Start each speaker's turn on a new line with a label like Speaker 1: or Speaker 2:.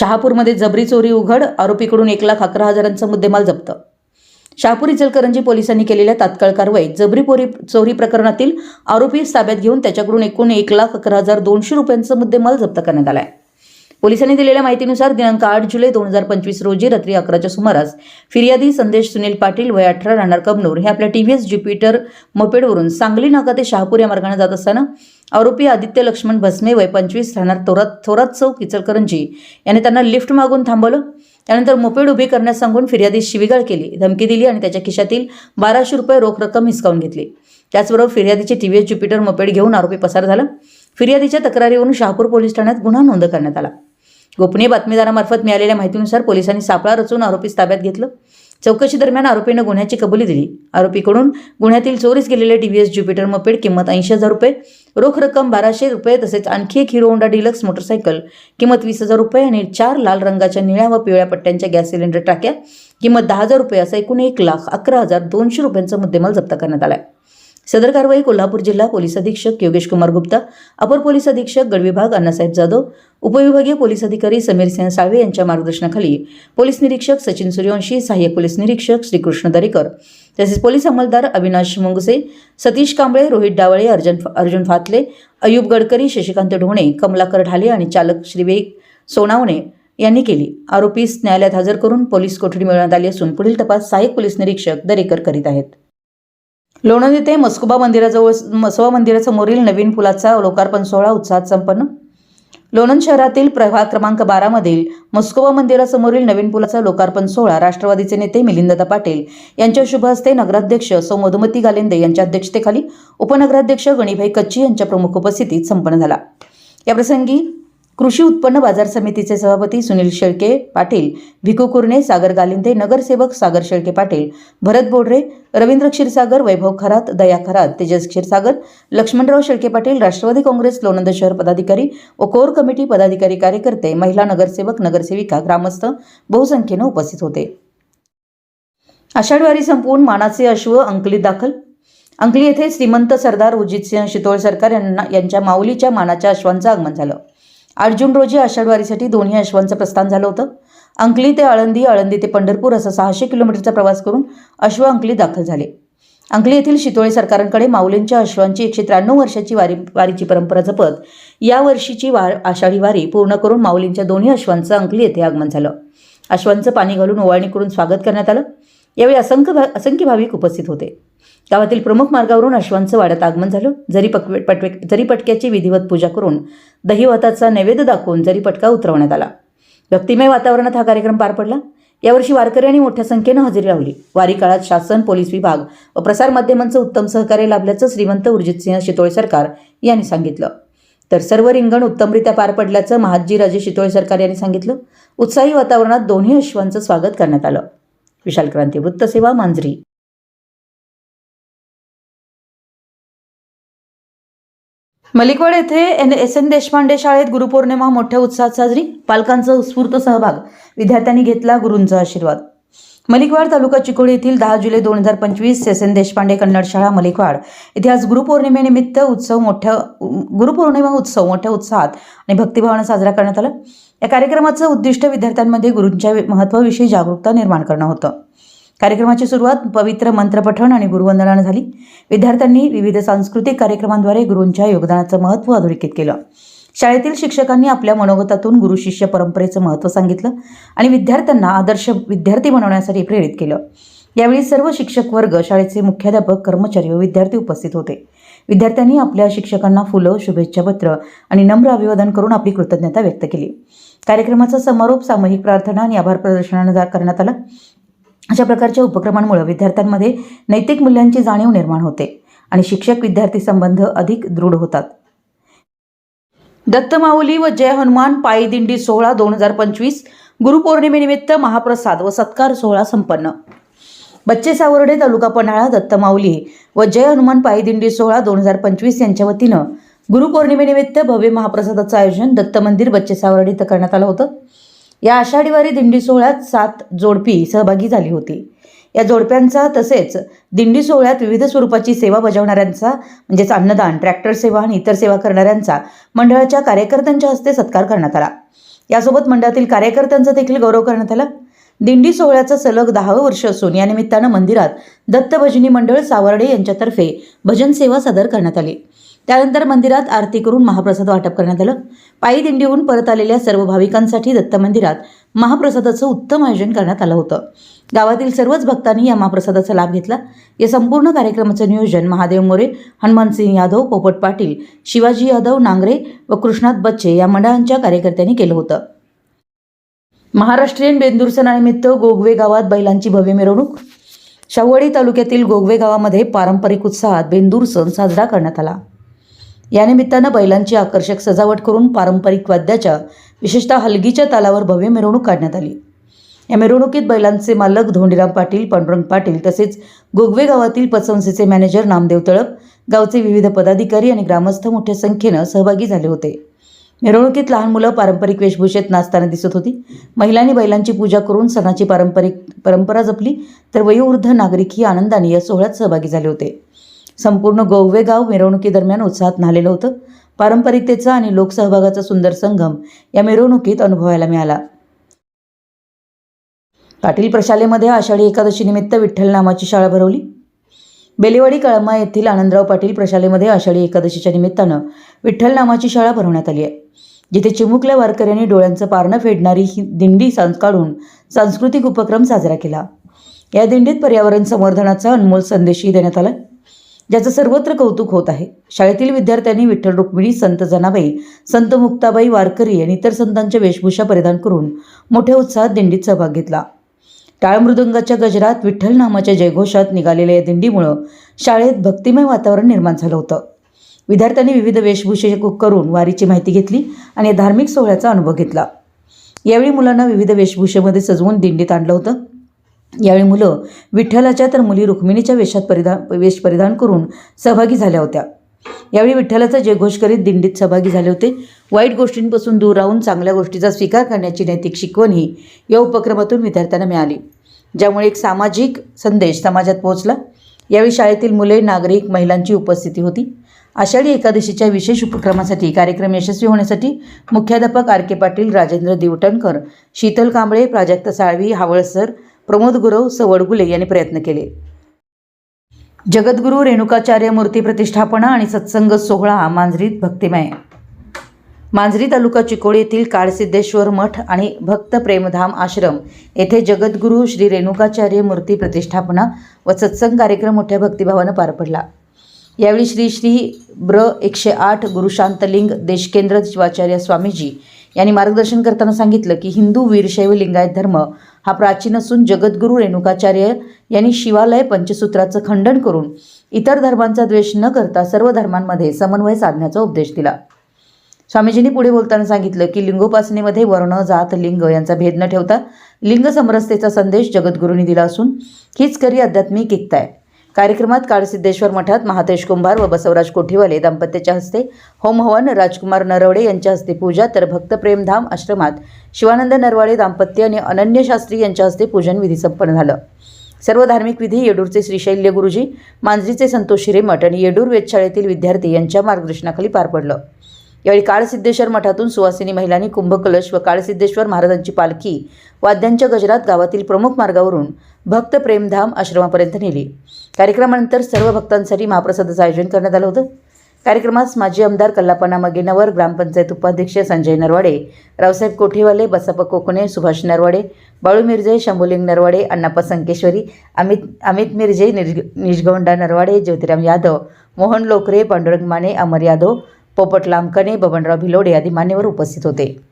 Speaker 1: शहापूरमध्ये जबरी चोरी उघड आरोपीकडून एक लाख अकरा हजारांचा मुद्देमाल जप्त. शहापूर इचलकरंजी पोलिसांनी केलेल्या तात्काळ कारवाईत जबरी पोरी चोरी प्रकरणातील आरोपी ताब्यात घेऊन त्याच्याकडून एकूण एक लाख अकरा हजार दोनशे रुपयांचा मुद्देमाल जप्त करण्यात आला आहे पोलिसांनी दिलेल्या माहितीनुसार दिनांक आठ जुलै दोन हजार पंचवीस रोजी रात्री अकराच्या सुमारास फिर्यादी संदेश सुनील पाटील वय अठरा राहणार कबनूर हे आपल्या टीव्हीएस ज्युपिटर मोपेडवरून सांगली नाका ते शहापूर या मार्गाने जात असताना आरोपी आदित्य लक्ष्मण भस्मे वय पंचवीस राहणार थोरात थोरात चौक इचलकरंजी याने त्यांना लिफ्ट मागून थांबवलं. त्यानंतर मोपेड उभी करण्यास सांगून फिर्यादी शिवीगाळ केली धमकी दिली आणि त्याच्या खिशातील बाराशे रुपये रोख रक्कम हिसकावून घेतली. त्याचबरोबर फिर्यादीचे टीव्हीएस ज्युपिटर मोपेड घेऊन आरोपी पसार झाला. फिर्यादीच्या तक्रारीवरून शहापूर पोलीस ठाण्यात गुन्हा नोंद करण्यात आला. गोपनीय बातमीदारामार्फत मिळालेल्या माहितीनुसार पोलिसांनी सापळा रचून आरोपीस ताब्यात घेतलं. चौकशी दरम्यान आरोपीनं गुन्ह्याची कबुली दिली. आरोपीकडून गुन्ह्यातील चोरीस गेलेले टीव्हीएस ज्युपिटर मोपेड किंमत ऐंशी हजार रुपये रोख रक्कम बाराशे रुपये तसेच आणखी एक हिरो होंडा डिलक्स मोटरसायकल किंमत वीस हजार रुपये आणि चार लाल रंगाच्या निळ्या व पिवळ्या पट्ट्यांच्या गॅस सिलेंडर टाक्या किंमत दहा हजार रुपये असं एकूण एक लाख अकरा हजार दोनशे रुपयांचा मुद्देमाल जप्त करण्यात आला सदर कारवाई कोल्हापूर जिल्हा पोलीस अधीक्षक योगेश कुमार गुप्ता अपर पोलीस अधीक्षक गडविभाग अण्णासाहेब जाधव उपविभागीय पोलीस अधिकारी समीर सिंह साळवे यांच्या मार्गदर्शनाखाली पोलीस निरीक्षक सचिन सूर्यवंशी सहाय्यक पोलीस निरीक्षक श्रीकृष्ण दरेकर तसेच पोलीस अंमलदार अविनाश मुंगसे सतीश कांबळे रोहित डावळे अर्जुन अर्जुन फातले अयुब गडकरी शशिकांत ढोणे कमलाकर ढाले आणि चालक श्रीवेग सोनावणे यांनी केली. आरोपीस न्यायालयात हजर करून पोलीस कोठडी मिळवण्यात आली असून पुढील तपास सहाय्यक पोलीस निरीक्षक दरेकर करीत आहेत. लोणंद येथे मस्कुबा मंदिराजवळ मसोबा मंदिरासमोरील नवीन पुलाचा लोकार्पण सोहळा उत्साहात संपन्न लोणंद शहरातील प्रभाग क्रमांक बारामधील मस्कोबा मंदिरासमोरील नवीन पुलाचा लोकार्पण सोहळा राष्ट्रवादीचे नेते मिलिंददा पाटील यांच्या शुभ हस्ते नगराध्यक्ष सौ मधुमती गालेंदे यांच्या अध्यक्षतेखाली उपनगराध्यक्ष गणीभाई कच्ची यांच्या प्रमुख उपस्थितीत संपन्न झाला. याप्रसंगी कृषी उत्पन्न बाजार समितीचे सभापती सुनील शेळके पाटील भिकू कुर्णे सागर गालिंदे नगरसेवक सागर शेळके पाटील भरत बोडरे रवींद्र क्षीरसागर वैभव खरात दया खरात तेजस क्षीरसागर लक्ष्मणराव शेळके पाटील राष्ट्रवादी काँग्रेस लोणंद शहर पदाधिकारी व कोर कमिटी पदाधिकारी कार्यकर्ते महिला नगरसेवक नगरसेविका ग्रामस्थ बहुसंख्येनं उपस्थित होते. आषाढवारी संपवून मानाचे अश्व अंकलीत दाखल. अंकली येथे श्रीमंत सरदार उजितसिंह शितोळ सरकार यांना यांच्या माऊलीच्या मानाच्या अश्वांचं आगमन झालं. आठ जून रोजी आषाढवारीसाठी दोन्ही अश्वांचं प्रस्थान झालं होतं. अंकली ते आळंदी आळंदी ते पंढरपूर असा सहाशे किलोमीटरचा प्रवास करून अश्व अंकली दाखल झाले. अंकली येथील शितोळे सरकारांकडे माऊलींच्या अश्वांची एकशे त्र्याण्णव वर्षाची वारी वारीची परंपरा जपत या वर्षीची वार आषाढी वारी पूर्ण करून माऊलींच्या दोन्ही अश्वांचं अंकली येथे आगमन झालं. अश्वांचं पाणी घालून ओवाळणी करून स्वागत करण्यात आलं. यावेळी असंख्य भा असंख्य भाविक उपस्थित होते. गावातील प्रमुख मार्गावरून अश्वांचं वाड्यात आगमन झालं. जरी पकवे पटवे जरी पटक्याची विधिवत पूजा करून दहीवताचा नैवेद्य दाखवून जरी पटका उतरवण्यात आला भक्तिमय वातावरणात हा कार्यक्रम पार पडला. यावर्षी वारकऱ्यांनी मोठ्या संख्येनं हजेरी लावली. वारी काळात शासन पोलीस विभाग व प्रसारमाध्यमांचं उत्तम सहकार्य लाभल्याचं श्रीमंत उर्जितसिंह शितोळे सरकार यांनी सांगितलं. तर सर्व रिंगण उत्तमरित्या पार पडल्याचं महाजीराजे शितोळे सरकार यांनी सांगितलं. उत्साही वातावरणात दोन्ही अश्वांचं स्वागत करण्यात आलं. विशाल क्रांती वृत्तसेवा मांजरी. मलिकवाड येथे एन एस एन देशपांडे शाळेत गुरुपौर्णिमा मोठ्या उत्साहात साजरी. पालकांचा उत्स्फूर्त सहभाग. विद्यार्थ्यांनी घेतला गुरूंचा आशीर्वाद. मलिकवाड तालुका चिकोडी येथील दहा जुलै दोन हजार पंचवीस एस एन देशपांडे कन्नड शाळा मलिकवाड. येथे आज गुरुपौर्णिमेनिमित्त उत्सव मोठ्या गुरुपौर्णिमा उत्सव मोठ्या उत्साहात आणि भक्तिभावानं साजरा करण्यात आला. या कार्यक्रमाचं उद्दिष्ट विद्यार्थ्यांमध्ये गुरूंच्या महत्त्वाविषयी जागरूकता निर्माण करणं होतं. कार्यक्रमाची सुरुवात पवित्र मंत्रपठण आणि गुरुवंदनानं झाली. विद्यार्थ्यांनी विविध सांस्कृतिक कार्यक्रमांद्वारे गुरूंच्या योगदानाचं महत्त्व अधोरेखित केलं. शाळेतील शिक्षकांनी आपल्या मनोगतातून गुरु शिष्य परंपरेचं महत्त्व सांगितलं आणि विद्यार्थ्यांना आदर्श विद्यार्थी बनवण्यासाठी प्रेरित केलं. यावेळी सर्व शिक्षक वर्ग शाळेचे मुख्याध्यापक कर्मचारी व विद्यार्थी उपस्थित होते. विद्यार्थ्यांनी आपल्या शिक्षकांना फुलं शुभेच्छापत्र आणि नम्र अभिवादन करून आपली कृतज्ञता व्यक्त केली. कार्यक्रमाचा समारोप सामूहिक प्रार्थना आणि आभार प्रदर्शनानं करण्यात आला. अशा प्रकारच्या उपक्रमांमुळे विद्यार्थ्यांमध्ये नैतिक मूल्यांची जाणीव निर्माण होते आणि शिक्षक विद्यार्थी संबंध अधिक दृढ होतात. दत्तमाऊली व जय हनुमान पायी दिंडी सोहळा दोन हजार पंचवीस गुरुपौर्णिमेनिमित्त महाप्रसाद व सत्कार सोहळा संपन्न. बच्चे सावर्डे तालुका पन्हाळा दत्तमाऊली व जय हनुमान पायी दिंडी सोहळा दोन हजार पंचवीस यांच्या वतीनं गुरुपौर्णिमेनिमित्त भव्य महाप्रसादाचं आयोजन दत्त मंदिर बच्चे सावर्डे इथं करण्यात आलं होतं. या आषाढीवारी दिंडी सोहळ्यात सात जोडपी सहभागी झाली होती. या जोडप्यांचा तसेच दिंडी सोहळ्यात विविध स्वरूपाची सेवा बजावणाऱ्यांचा म्हणजेच अन्नदान ट्रॅक्टर सेवा आणि इतर सेवा करणाऱ्यांचा मंडळाच्या कार्यकर्त्यांच्या हस्ते सत्कार करण्यात आला. यासोबत मंडळातील कार्यकर्त्यांचा देखील गौरव करण्यात आला. दिंडी सोहळ्याचं सलग दहावं वर्ष असून या निमित्तानं मंदिरात दत्त भजनी मंडळ सावर्डे यांच्यातर्फे भजन सेवा सादर करण्यात आली. त्यानंतर मंदिरात आरती करून महाप्रसाद वाटप करण्यात आलं. पायी दिंडीहून परत आलेल्या सर्व भाविकांसाठी दत्त मंदिरात महाप्रसादाचं उत्तम आयोजन करण्यात आलं होतं. गावातील सर्वच भक्तांनी या महाप्रसादाचा लाभ घेतला. या संपूर्ण कार्यक्रमाचं नियोजन महादेव मोरे हनुमानसिंह यादव पोपट पाटील शिवाजी यादव नांगरे व कृष्णात बच्चे या मंडळांच्या कार्यकर्त्यांनी केलं होतं. महाराष्ट्रीयन बेंदूर सणानिमित्त गोगवे गावात बैलांची भव्य मिरवणूक. शाहूवाडी तालुक्यातील गोगवे गावामध्ये पारंपरिक उत्साहात बेंदूर सण साजरा करण्यात आला. यानिमित्तानं बैलांची आकर्षक सजावट करून पारंपरिक वाद्याच्या विशेषतः हलगीच्या तालावर भव्य मिरवणूक काढण्यात आली. या मिरवणुकीत बैलांचे मालक धोंडीराम पाटील पांडुरंग पाटील तसेच गोगवे गावातील पतसंस्थेचे मॅनेजर नामदेव तळप गावचे विविध पदाधिकारी आणि ग्रामस्थ मोठ्या संख्येनं सहभागी झाले होते. मिरवणुकीत लहान मुलं पारंपरिक वेशभूषेत नाचताना दिसत होती. महिलांनी बैलांची पूजा करून सणाची पारंपरिक परंपरा जपली तर वयोवृद्ध नागरिक ही आनंदाने या सोहळ्यात सहभागी झाले होते. संपूर्ण गोवे गाव मिरवणुकीदरम्यान उत्साहात न्हालेलं होतं. पारंपरिकतेचा आणि लोकसहभागाचा सुंदर संगम या मिरवणुकीत अनुभवायला मिळाला. पाटील प्रशालेमध्ये आषाढी एकादशीनिमित्त विठ्ठल नामाची शाळा भरवली. बेलेवाडी कळमा येथील आनंदराव पाटील प्रशालेमध्ये आषाढी एकादशीच्या निमित्तानं विठ्ठल नामाची शाळा भरवण्यात आली आहे. जिथे चिमुकल्या वारकऱ्यांनी डोळ्यांचं पारणं फेडणारी ही दिंडी सांज काढून सांस्कृतिक उपक्रम साजरा केला. या दिंडीत पर्यावरण संवर्धनाचा अनमोल संदेशही देण्यात आला. ज्याचं सर्वत्र कौतुक होत आहे. शाळेतील विद्यार्थ्यांनी विठ्ठल रुक्मिणी संत जनाबाई संत मुक्ताबाई वारकरी आणि इतर संतांच्या वेशभूषा परिधान करून मोठ्या उत्साहात दिंडीत सहभाग घेतला. टाळमृदंगाच्या गजरात विठ्ठल नामाच्या जयघोषात निघालेल्या या दिंडीमुळं शाळेत भक्तिमय वातावरण निर्माण झालं होतं. विद्यार्थ्यांनी विविध वेशभूषे करून वारीची माहिती घेतली आणि या धार्मिक सोहळ्याचा अनुभव घेतला. यावेळी मुलांना विविध वेशभूषेमध्ये सजवून दिंडीत आणलं होतं. यावेळी मुलं विठ्ठलाच्या तर मुली रुक्मिणीच्या वेशात परिधान वेश परिधान करून सहभागी झाल्या होत्या. यावेळी विठ्ठलाचा जयघोष करीत दिंडीत सहभागी झाले होते. वाईट गोष्टींपासून दूर राहून चांगल्या गोष्टीचा स्वीकार करण्याची नैतिक शिकवणही या उपक्रमातून विद्यार्थ्यांना मिळाली. ज्यामुळे एक सामाजिक संदेश समाजात पोहोचला. यावेळी शाळेतील मुले नागरिक महिलांची उपस्थिती होती. आषाढी एकादशीच्या विशेष उपक्रमासाठी कार्यक्रम यशस्वी होण्यासाठी मुख्याध्यापक आर के पाटील राजेंद्र दिवटणकर शीतल कांबळे प्राजक्त साळवी हावळसर प्रमोद गुरव सवडगुले यांनी प्रयत्न केले. जगद्गुरू रेणुकाचार्य मूर्ती प्रतिष्ठापना आणि सत्संग सोहळा मांजरीत भक्तिमय. मांजरी तालुका चिकोडी येथील काळसिद्धेश्वर मठ आणि भक्त प्रेमधाम आश्रम येथे जगद्गुरू श्री रेणुकाचार्य मूर्ती प्रतिष्ठापना व सत्संग कार्यक्रम मोठ्या भक्तिभावानं पार पडला. यावेळी श्री श्री ब्र एकशे आठ गुरुशांतलिंग देशकेंद्र शिवाचार्य स्वामीजी यांनी मार्गदर्शन करताना सांगितलं की हिंदू वीरशैव लिंगायत धर्म हा प्राचीन असून जगद्गुरू रेणुकाचार्य यांनी शिवालय पंचसूत्राचं खंडन करून इतर धर्मांचा द्वेष न करता सर्व धर्मांमध्ये समन्वय साधण्याचा उपदेश दिला. स्वामीजींनी पुढे बोलताना सांगितलं की लिंगोपासनेमध्ये वर्ण जात लिंग यांचा भेद न ठेवता लिंग समरसतेचा संदेश जगद्गुरूंनी दिला असून हीच खरी आध्यात्मिक एकता आहे. कार्यक्रमात काळसिद्धेश्वर मठात महातेश कुंभार व बसवराज कोठीवाले दाम्पत्याच्या हस्ते होम हवन राजकुमार नरवडे यांच्या हस्ते पूजा तर भक्त प्रेमधाम आश्रमात शिवानंद नरवाडे दाम्पत्य आणि अनन्य शास्त्री यांच्या हस्ते पूजन विधी संपन्न झालं. सर्व धार्मिक विधी येडूरचे श्रीशैल्य गुरुजी मांजरीचे संतोष हिरेमठ आणि येडूर वेधशाळेतील विद्यार्थी यांच्या मार्गदर्शनाखाली पार पडलं. यावेळी काळसिद्धेश्वर मठातून सुवासिनी महिलांनी कुंभकलश व काळसिद्धेश्वर महाराजांची पालखी वाद्यांच्या गजरात गावातील प्रमुख मार्गावरून भक्त प्रेमधाम आश्रमापर्यंत नेली. कार्यक्रमानंतर सर्व भक्तांसाठी महाप्रसादाचं आयोजन करण्यात आलं होतं. कार्यक्रमास माजी आमदार कल्लापना मगेनवर ग्रामपंचायत उपाध्यक्ष संजय नरवाडे रावसाहेब कोठेवाले बसप्पा कोकणे सुभाष नरवाडे बाळू मिरजे शंभुलिंग नरवाडे अण्णाप्पा संकेश्वरी अमित अमित मिरजे निज निजगोंडा नरवाडे ज्योतिराम यादव मोहन लोकरे पांडुरंग माने अमर यादव पोपट लामकणे बबनराव भिलोडे आदी मान्यवर उपस्थित होते.